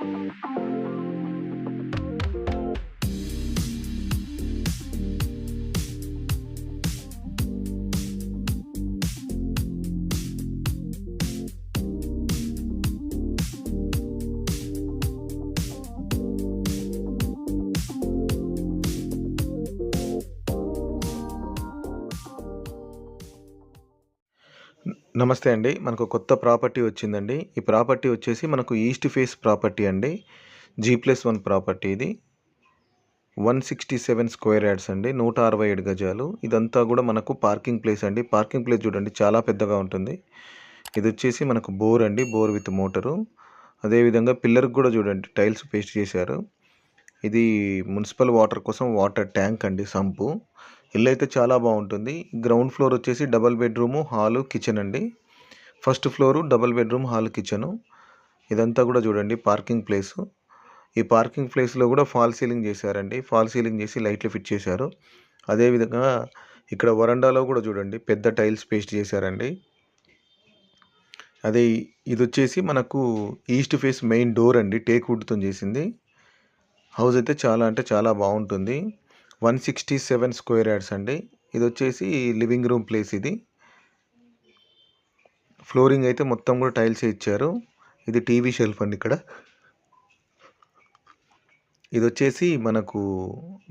thank you నమస్తే అండి. మనకు కొత్త ప్రాపర్టీ వచ్చిందండి. ఈ ప్రాపర్టీ వచ్చేసి మనకు ఈస్ట్ ఫేస్ ప్రాపర్టీ అండి. జీ ప్లస్ వన్ ప్రాపర్టీ ఇది. 167 స్క్వేర్ యార్డ్స్ అండి. 167 గజాలు. ఇదంతా కూడా మనకు పార్కింగ్ ప్లేస్ అండి. పార్కింగ్ ప్లేస్ చూడండి చాలా పెద్దగా ఉంటుంది. ఇది వచ్చేసి మనకు బోర్ అండి. Bore with motor. అదేవిధంగా పిల్లర్‌కి కూడా చూడండి టైల్స్ పేస్ట్ చేశారు. ఇది మున్సిపల్ వాటర్ కోసం వాటర్ ట్యాంక్ అండి సంపు. ఇల్లు అయితే చాలా బాగుంటుంది గ్రౌండ్ ఫ్లోర్ వచ్చేసి డబల్ బెడ్‌రూము, హాలు, కిచెన్ అండి. First floor double bedroom, hall, kitchen. ఇదంతా కూడా చూడండి పార్కింగ్ ప్లేసు. ఈ పార్కింగ్ ప్లేస్‌లో కూడా ఫాల్ సీలింగ్ చేశారండి. ఫాల్ సీలింగ్ చేసి లైట్లు ఫిట్ చేశారు. అదేవిధంగా ఇక్కడ వరండాలో కూడా చూడండి పెద్ద టైల్స్ పేస్ట్ చేశారండి. అదే ఇదొచ్చేసి మనకు ఈస్ట్ ఫేస్ మెయిన్ డోర్ అండి. టేక్ వుడ్తో చేసింది. హౌస్ అయితే చాలా అంటే చాలా బాగుంటుంది one sixty seven square yards అండి. ఇది వచ్చేసి లివింగ్ రూమ్ ప్లేస్ ఇది. ఫ్లోరింగ్ అయితే మొత్తం కూడా టైల్సే ఇచ్చారు. ఇది టీవీ షెల్ఫ్ అండి ఇక్కడ. ఇది వచ్చేసి మనకు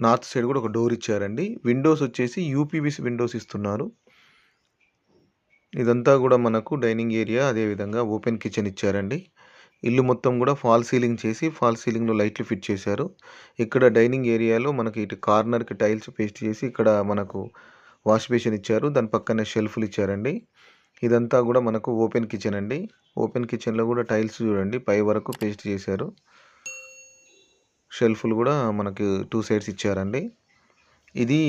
నార్త్ సైడ్ కూడా ఒక డోర్ ఇచ్చారండి. విండోస్ వచ్చేసి యూపీబీస్ విండోస్ ఇస్తున్నారు. ఇదంతా కూడా మనకు డైనింగ్ ఏరియా అదేవిధంగా ఓపెన్ కిచెన్ ఇచ్చారండి. ఇల్లు మొత్తం కూడా ఫాల్ సీలింగ్ చేసి ఫాల్ సీలింగ్‌లో లైట్లు ఫిట్ చేశారు. ఇక్కడ డైనింగ్ ఏరియాలో మనకి ఇటు కార్నర్‌కి టైల్స్ పేస్ట్ చేసి ఇక్కడ మనకు వాష్ బేసిన్ ఇచ్చారు. దాని పక్కనే షెల్ఫ్‌లు ఇచ్చారండి. ఇదంతా కూడా మనకు ఓపెన్ కిచెన్ అండి. ఓపెన్ కిచెన్‌లో కూడా టైల్స్ చూడండి పై వరకు పేస్ట్ చేశారు. షెల్ఫ్‌లు కూడా మనకి టూ సైడ్స్ ఇచ్చారండి. ఇది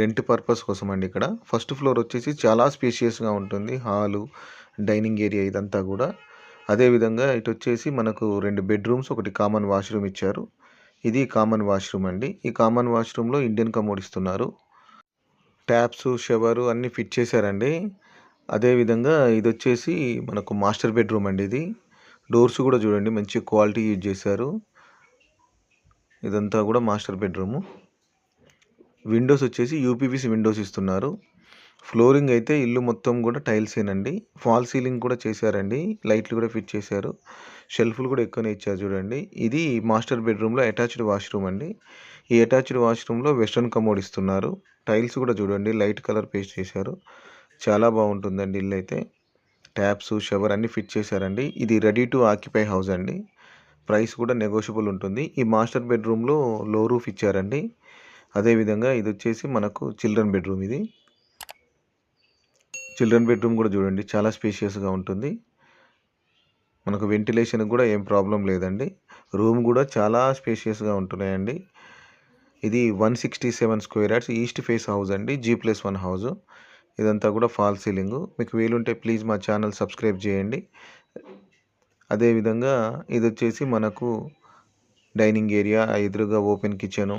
రెంట్ పర్పస్ కోసం అండి ఇక్కడ. ఫస్ట్ ఫ్లోర్ వచ్చేసి చాలా స్పేషియస్‌గా ఉంటుంది. హాలు, డైనింగ్ ఏరియా ఇదంతా కూడా అదేవిధంగా ఇటొచ్చేసి మనకు రెండు బెడ్‌రూమ్స్, ఒకటి కామన్ వాష్‌రూమ్ ఇచ్చారు. ఇది కామన్ వాష్‌రూమ్ అండి. ఈ కామన్ వాష్‌రూమ్‌లో ఇండియన్ కమోడ్ ఇస్తున్నారు. ట్యాప్స్, షవరు అన్నీ ఫిట్ చేశారండి. అదేవిధంగా ఇది వచ్చేసి మనకు మాస్టర్ బెడ్‌రూమ్ అండి ఇది. డోర్స్ కూడా చూడండి మంచి క్వాలిటీ యూజ్ చేశారు. ఇదంతా కూడా మాస్టర్ బెడ్‌రూము. విండోస్ వచ్చేసి యూపీవీసీ విండోస్ ఇస్తున్నారు. ఫ్లోరింగ్ అయితే ఇల్లు మొత్తం కూడా టైల్సేనండి. ఫాల్ సీలింగ్ కూడా చేశారండి. లైట్లు కూడా ఫిట్ చేశారు. షెల్ఫ్‌లు కూడా ఎక్కువనే ఇచ్చారు చూడండి. ఇది మాస్టర్ బెడ్‌రూమ్‌లో అటాచ్డ్ వాష్‌రూమ్ అండి. ఈ అటాచ్డ్ వాష్‌రూమ్‌లో వెస్ట్రన్ కమోడ్ ఇస్తున్నారు. టైల్స్ కూడా చూడండి లైట్ కలర్ పేస్ట్ చేశారు. చాలా బాగుంటుందండి ఇల్లు అయితే ట్యాప్స్, షవర్ అన్నీ ఫిట్ చేశారండి. ఇది రెడీ టు ఆక్యుపై హౌస్ అండి. ప్రైస్ కూడా నెగోషియబుల్ ఉంటుంది. ఈ మాస్టర్ బెడ్‌రూమ్‌లో లో రూఫ్ ఇచ్చారండి. అదేవిధంగా ఇదొచ్చేసి మనకు చిల్డ్రన్ బెడ్‌రూమ్ ఇది. చిల్డ్రన్ బెడ్‌రూమ్ కూడా చూడండి చాలా స్పేషియస్‌గా ఉంటుంది. మనకు వెంటిలేషన్‌కి కూడా ఏం ప్రాబ్లం లేదండి. రూమ్ కూడా చాలా స్పేషియస్‌గా ఉంటున్నాయండి. ఇది 167 square yards east face house అండి. జీ ప్లస్ వన్ హౌస్ ఇదంతా కూడా ఫాల్ సీలింగు. మీకు వీలుంటే ప్లీజ్ మా ఛానల్ సబ్స్క్రైబ్ చేయండి. అదేవిధంగా ఇది వచ్చేసి మనకు డైనింగ్ ఏరియా, ఎదురుగా ఓపెన్ కిచెను.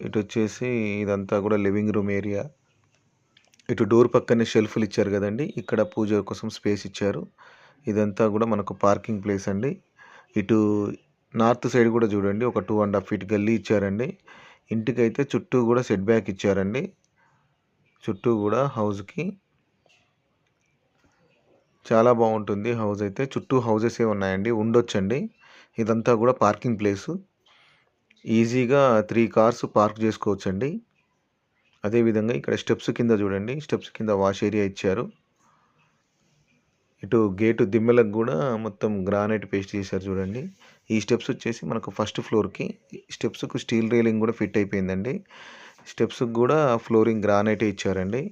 ఇటు వచ్చేసి ఇదంతా కూడా లివింగ్ రూమ్ ఏరియా. ఇటు డోర్ పక్కనే షెల్ఫ్‌లు ఇచ్చారు కదండి ఇక్కడ పూజ కోసం స్పేస్ ఇచ్చారు. ఇదంతా కూడా మనకు పార్కింగ్ ప్లేస్ అండి. ఇటు నార్త్ సైడ్ కూడా చూడండి ఒక టూ అండ్ హాఫ్ ఫీట్ గల్లీ ఇచ్చారండి. ఇంటికైతే చుట్టూ కూడా సెట్ బ్యాక్ ఇచ్చారండి. చుట్టూ కూడా హౌస్‌కి. చాలా బాగుంటుంది హౌస్ అయితే. చుట్టూ హౌసెసే ఉన్నాయండి. ఉండొచ్చండి. ఇదంతా కూడా పార్కింగ్ ప్లేసు. ఈజీగా త్రీ కార్స్ పార్క్ చేసుకోవచ్చండి. అదేవిధంగా ఇక్కడ స్టెప్స్ కింద చూడండి. స్టెప్స్ కింద వాష్ ఏరియా ఇచ్చారు. ఇటు గేటు దిమ్మలకు కూడా మొత్తం గ్రానైట్ పేస్ట్ చేశారు చూడండి. ఈ స్టెప్స్ వచ్చేసి మనకు ఫస్ట్ ఫ్లోర్‌కి. స్టెప్స్‌కు స్టీల్ రైలింగ్ కూడా ఫిట్ అయిపోయిందండి. స్టెప్స్‌కి కూడా ఫ్లోరింగ్ గ్రానైటే ఇచ్చారండి.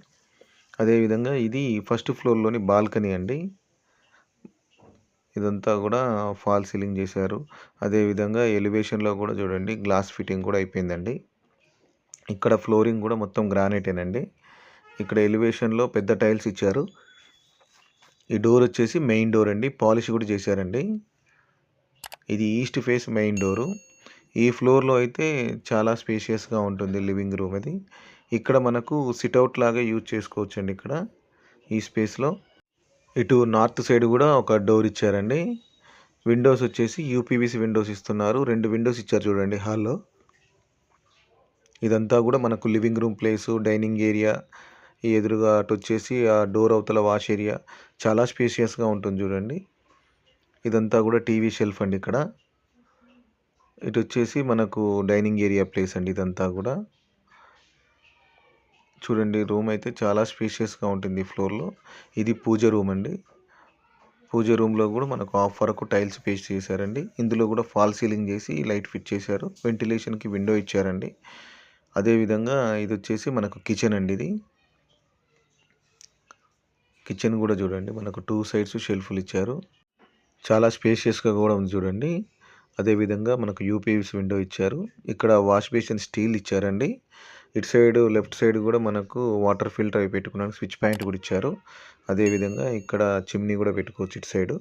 అదేవిధంగా ఇది ఫస్ట్ ఫ్లోర్‌లోని బాల్కనీ అండి. ఇదంతా కూడా ఫాల్ సీలింగ్ చేశారు. అదేవిధంగా ఎలివేషన్‌లో కూడా చూడండి గ్లాస్ ఫిట్టింగ్ కూడా అయిపోయిందండి. ఇక్కడ ఫ్లోరింగ్ కూడా మొత్తం గ్రానైటేనండి. ఇక్కడ ఎలివేషన్‌లో పెద్ద టైల్స్ ఇచ్చారు. ఈ డోర్ వచ్చేసి మెయిన్ డోర్ అండి. పాలిష్ కూడా చేశారండి. ఇది ఈస్ట్ ఫేస్ మెయిన్ డోరు. ఈ ఫ్లోర్‌లో అయితే చాలా స్పేషియస్‌గా ఉంటుంది లివింగ్ రూమ్ అది. ఇక్కడ మనకు సిట్అవుట్ లాగా యూజ్ చేసుకోవచ్చండి ఇక్కడ. ఈ స్పేస్‌లో. ఇటు నార్త్ సైడ్ కూడా ఒక డోర్ ఇచ్చారండి. విండోస్ వచ్చేసి యూపీవీసీ విండోస్ ఇస్తున్నారు రెండు విండోస్ ఇచ్చారు చూడండి హాల్లో ఇదంతా కూడా మనకు living room place dining area ఎదురుగా అటు వచ్చేసి ఆ డోర్ అవతల వాష్ ఏరియా. చాలా స్పేషియస్గా ఉంటుంది చూడండి. ఇదంతా కూడా టీవీ షెల్ఫ్ అండి ఇక్కడ. ఇటు వచ్చేసి మనకు డైనింగ్ ఏరియా ప్లేస్ అండి ఇదంతా కూడా. చూడండి రూమ్ అయితే చాలా స్పేషియస్గా ఉంటుంది ఫ్లోర్లో. ఇది పూజ రూమ్ అండి. పూజ రూమ్లో కూడా మనకు ఆఫ్ వరకు టైల్స్ పేస్ట్ చేశారండి. ఇందులో కూడా ఫాల్ సీలింగ్ చేసి లైట్ ఫిట్ చేశారు. వెంటిలేషన్కి విండో ఇచ్చారండి. అదేవిధంగా ఇది వచ్చేసి మనకు కిచెన్ అండి ఇది. కిచెన్ కూడా చూడండి మనకు టూ సైడ్స్ షెల్ఫ్లు ఇచ్చారు. చాలా స్పేషియస్గా కూడా ఉంది చూడండి. అదేవిధంగా మనకు యూపీఎస్ విండో ఇచ్చారు. ఇక్కడ వాష్ బేసిన్ స్టీల్ ఇచ్చారండి. ఇటు సైడ్ లెఫ్ట్ సైడ్ కూడా మనకు వాటర్ ఫిల్టర్ అవి పెట్టుకోవడానికి స్విచ్ పాయింట్ కూడా ఇచ్చారు. అదేవిధంగా ఇక్కడ చిమ్నీ కూడా పెట్టుకోవచ్చు ఇటు సైడ్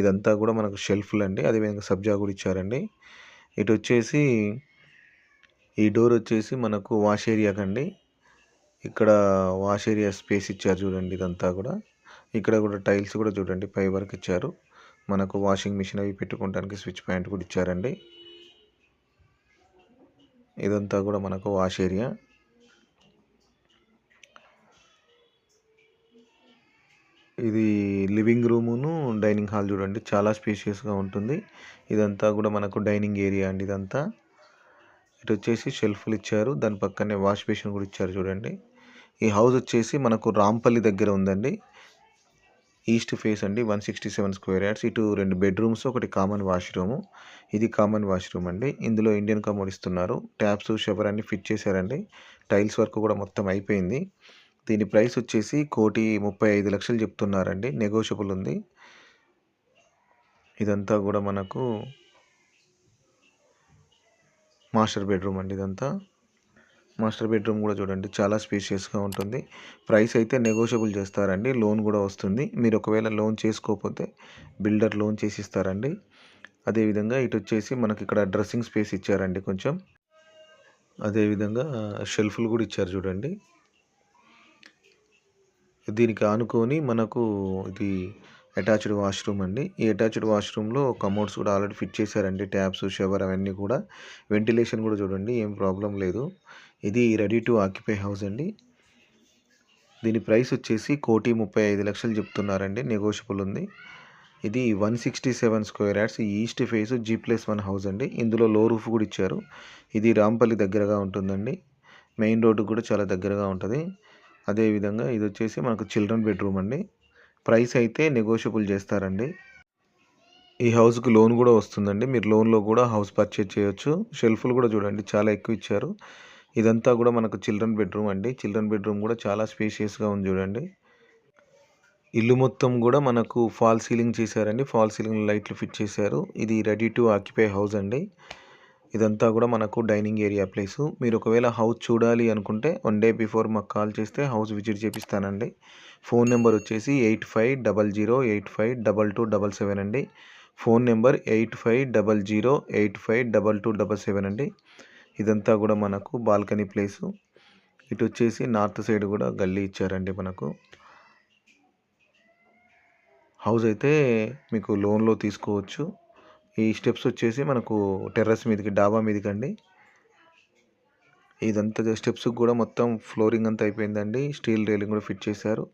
ఇదంతా కూడా మనకు షెల్ఫ్లు అండి అదేవిధంగా సబ్జా కూడా ఇచ్చారండి. ఇటు వచ్చేసి ఈ డోర్ వచ్చేసి మనకు వాష్ ఏరియాకండి ఇక్కడ వాష్ ఏరియా స్పేస్ ఇచ్చారు చూడండి ఇదంతా కూడా. ఇక్కడ కూడా టైల్స్ కూడా చూడండి పై వరకు ఇచ్చారు. మనకు వాషింగ్ మిషన్ అవి పెట్టుకోవడానికి స్విచ్ పాయింట్ కూడా ఇచ్చారండి. ఇదంతా కూడా మనకు వాష్ ఏరియా ఇది లివింగ్ రూమును డైనింగ్ హాల్ చూడండి చాలా స్పేషియస్గా ఉంటుంది. ఇదంతా కూడా మనకు డైనింగ్ ఏరియా అండి ఇదంతా. ఇటు వచ్చేసి షెల్ఫ్లు ఇచ్చారు. దాని పక్కనే వాష్ బేసిన్ కూడా ఇచ్చారు చూడండి. ఈ హౌస్ వచ్చేసి మనకు రాంపల్లి దగ్గర ఉందండి. ఈస్ట్ ఫేస్ అండి one sixty seven square yards. ఇటు రెండు బెడ్రూమ్స్ ఒకటి కామన్ వాష్రూమ్. ఇది కామన్ వాష్రూమ్ అండి. ఇందులో ఇండియన్ కమోడ్ ఇస్తున్నారు. ట్యాప్స్ షవర్ అన్ని ఫిట్ చేశారండి. టైల్స్ వర్క్ కూడా మొత్తం అయిపోయింది. దీని ప్రైస్ వచ్చేసి కోటి ముప్పై ఐదు లక్షలు చెప్తున్నారండి. నెగోషియబుల్ ఉంది. ఇదంతా కూడా మనకు మాస్టర్ బెడ్రూమ్ అండి ఇదంతా. మాస్టర్ బెడ్రూమ్ కూడా చూడండి చాలా స్పేషియస్గా ఉంటుంది. ప్రైస్ అయితే నెగోషియబుల్ చేస్తారండి లోన్ కూడా వస్తుంది. మీరు ఒకవేళ లోన్ చేసుకోకపోతే బిల్డర్ లోన్ చేసి ఇస్తారండి. అదేవిధంగా ఇటు వచ్చేసి మనకి ఇక్కడ డ్రెస్సింగ్ స్పేస్ ఇచ్చారండి కొంచెం. అదేవిధంగా షెల్ఫ్లు కూడా ఇచ్చారు చూడండి. దీనికి ఆనుకొని మనకు ఇది అటాచ్డ్ వాష్రూమ్ అండి. ఈ అటాచ్డ్ వాష్రూమ్లో కమోడ్స్ కూడా ఆల్రెడీ ఫిట్ చేశారండి. ట్యాప్స్ షవర్ అవన్నీ కూడా. వెంటిలేషన్ కూడా చూడండి ఏం ప్రాబ్లం లేదు. ఇది రెడీ టు ఆక్యుపై హౌస్ అండి. దీని ప్రైస్ వచ్చేసి కోటి ముప్పై ఐదు లక్షలు చెప్తున్నారండి. నెగోషియబుల్ ఉంది. ఇది one sixty seven square yards. East face G plus one house అండి. ఇందులో లో రూఫ్ కూడా ఇచ్చారు. ఇది రాంపల్లి దగ్గరగా ఉంటుందండి. మెయిన్ రోడ్డు కూడా చాలా దగ్గరగా ఉంటుంది. అదేవిధంగా ఇది వచ్చేసి మనకు చిల్డ్రన్ బెడ్రూమ్ అండి. ప్రైస్ అయితే నెగోషియబుల్ చేస్తారండి. ఈ హౌస్కి లోన్ కూడా వస్తుందండి. మీరు లోన్లో కూడా హౌస్ పర్చేజ్ చేయొచ్చు. షెల్ఫ్లు కూడా చూడండి చాలా ఎక్కువ ఇచ్చారు. ఇదంతా కూడా మనకు చిల్డ్రన్ బెడ్రూమ్ అండి. చిల్డ్రన్ బెడ్రూమ్ కూడా చాలా స్పేషియస్గా ఉంది చూడండి. ఇల్లు మొత్తం కూడా మనకు ఫాల్ సీలింగ్ చేశారండి. ఫాల్ సీలింగ్ లైట్లు ఫిట్ చేశారు. ఇది రెడీ టు ఆక్యుపై హౌస్ అండి. ఇదంతా కూడా మనకు డైనింగ్ ఏరియా ప్లేసు. మీరు ఒకవేళ హౌస్ చూడాలి అనుకుంటే వన్ డే బిఫోర్ మాకు కాల్ చేస్తే హౌస్ విజిట్ చేపిస్తానండి. ఫోన్ నెంబర్ వచ్చేసి eight five double zero eight five double two double seven అండి. Phone number eight five double zero eight five double two double seven అండి. ఇదంతా కూడా మనకు బాల్కనీ ప్లేసు. ఇటు వచ్చేసి నార్త్ సైడ్ కూడా గల్లీ ఇచ్చారండి మనకు. హౌస్ అయితే మీకు లోన్లో తీసుకోవచ్చు. ఈ స్టెప్స్ వచ్చేసి మనకు టెర్రస్ మీదకి డాబా మీదకి అండి ఇదంతా స్టెప్స్ కూడా మొత్తం ఫ్లోరింగ్ అంతా అయిపోయిందండి. స్టీల్ రైలింగ్ కూడా ఫిట్ చేశారు.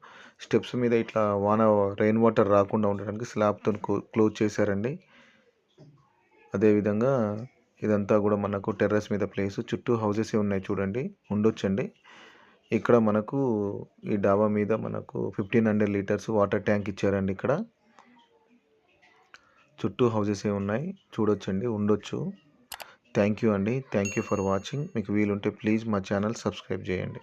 స్టెప్స్ మీద ఇట్లా వాన రెయిన్ వాటర్ రాకుండా ఉండడానికి స్లాబ్తో క్లోజ్ చేశారండి. అదేవిధంగా ఇదంతా కూడా మనకు టెర్రస్ మీద ప్లేస్. చుట్టూ హౌసెస్ ఉన్నాయి చూడండి. ఉండొచ్చండి. ఇక్కడ మనకు ఈ డాబా మీద మనకు fifteen hundred litres water tank ఇచ్చారండి ఇక్కడ. చుట్టూ హౌసెస్ ఏ ఉన్నాయి చూడొచ్చండి ఉండొచ్చు. థ్యాంక్ యూ అండి. Thank you for watching. మీకు వీలుంటే ప్లీజ్ మా ఛానల్ సబ్స్క్రైబ్ చేయండి.